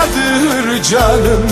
Sanadır canım